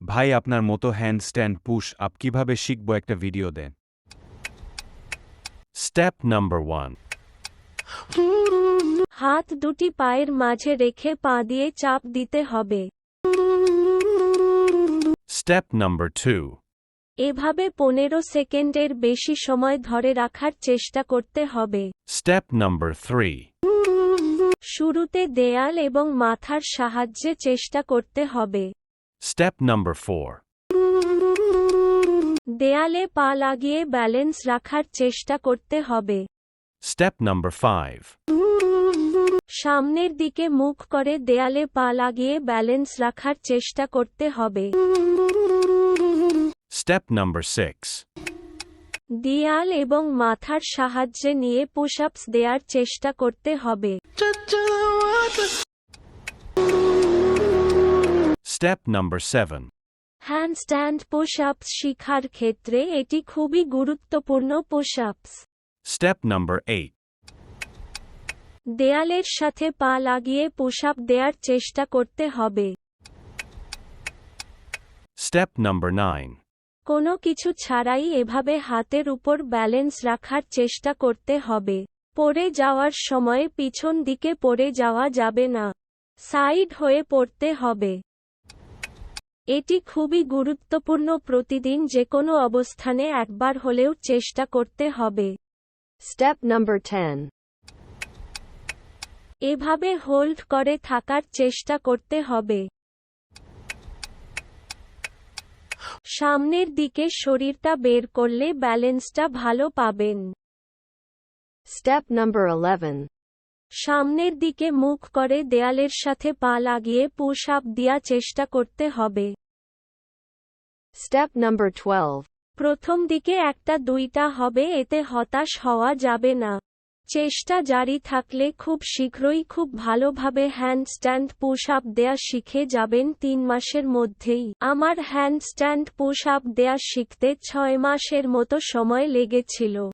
ভাই আপনার মতো হ্যান্ড স্ট্যান্ড পুশ আপ কীভাবে শিখব একটা ভিডিও দেন। স্টেপ নাম্বার ওয়ান হাত দুটি পায়ের মাঝে রেখে পা দিয়ে চাপ দিতে হবে। স্টেপ নাম্বার টু এভাবে পনেরো সেকেন্ডের বেশি সময় ধরে রাখার চেষ্টা করতে হবে। স্টেপ নাম্বার থ্রি শুরুতে দেয়াল এবং মাথার সাহায্যে চেষ্টা করতে হবে। স্টেপ নাম্বার ফোর দেয়ালে পা লাগিয়ে ব্যালেন্স রাখার চেষ্টা করতে হবে। স্টেপ নাম্বার ফাইভ সামনের দিকে মুখ করে দেয়ালে পা লাগিয়ে ব্যালেন্স রাখার চেষ্টা করতে হবে। স্টেপ নাম্বার সিক্স দেয়াল এবং মাথার সাহায্যে নিয়ে পুশ আপস দেওয়ার চেষ্টা করতে হবে। Step number seven handstand push ups শিখার ক্ষেত্রে এটি খুবই গুরুত্বপূর্ণ push ups step number eight দেয়ালের সাথে পা লাগিয়ে পুশ আপ দেওয়ার চেষ্টা করতে হবে। স্টেপ নাম্বার নাইন কোনো কিছু ছাড়াই এভাবে হাতের উপর ব্যালেন্স রাখার চেষ্টা করতে হবে। পড়ে যাওয়ার সময় পিছন দিকে পড়ে যাওয়া যাবে না। সাইড হয়ে পড়তে হবে। এটি খুবই গুরুত্বপূর্ণ প্রতিদিন যে কোনো অবস্থানে একবার হলেও চেষ্টা করতে হবে Step নাম্বার 10. এভাবে হোল্ড করে থাকার চেষ্টা করতে হবে সামনের দিকে শরীরটা বের করলে ব্যালেন্সটা ভালো পাবেন Step number 11. সামনের দিকে মুখ করে দেয়ালের সাথে পা লাগিয়ে পুশ আপ দিয়া চেষ্টা করতে হবে Step number 12. প্রথম দিকে একটা দুইটা হবে, এতে হতাশ হওয়া যাবে না। চেষ্টা জারি থাকলে খুব শীঘ্রই খুব ভালোভাবে হ্যান্ডস্ট্যান্ড পুশ আপ দেয়া শিখে যাবেন তিন মাসের মধ্যেই। আমার হ্যান্ড স্ট্যান্ড পুশ আপ দেয়া শিখতে ছয় মাসের মতো সময় লেগেছিল।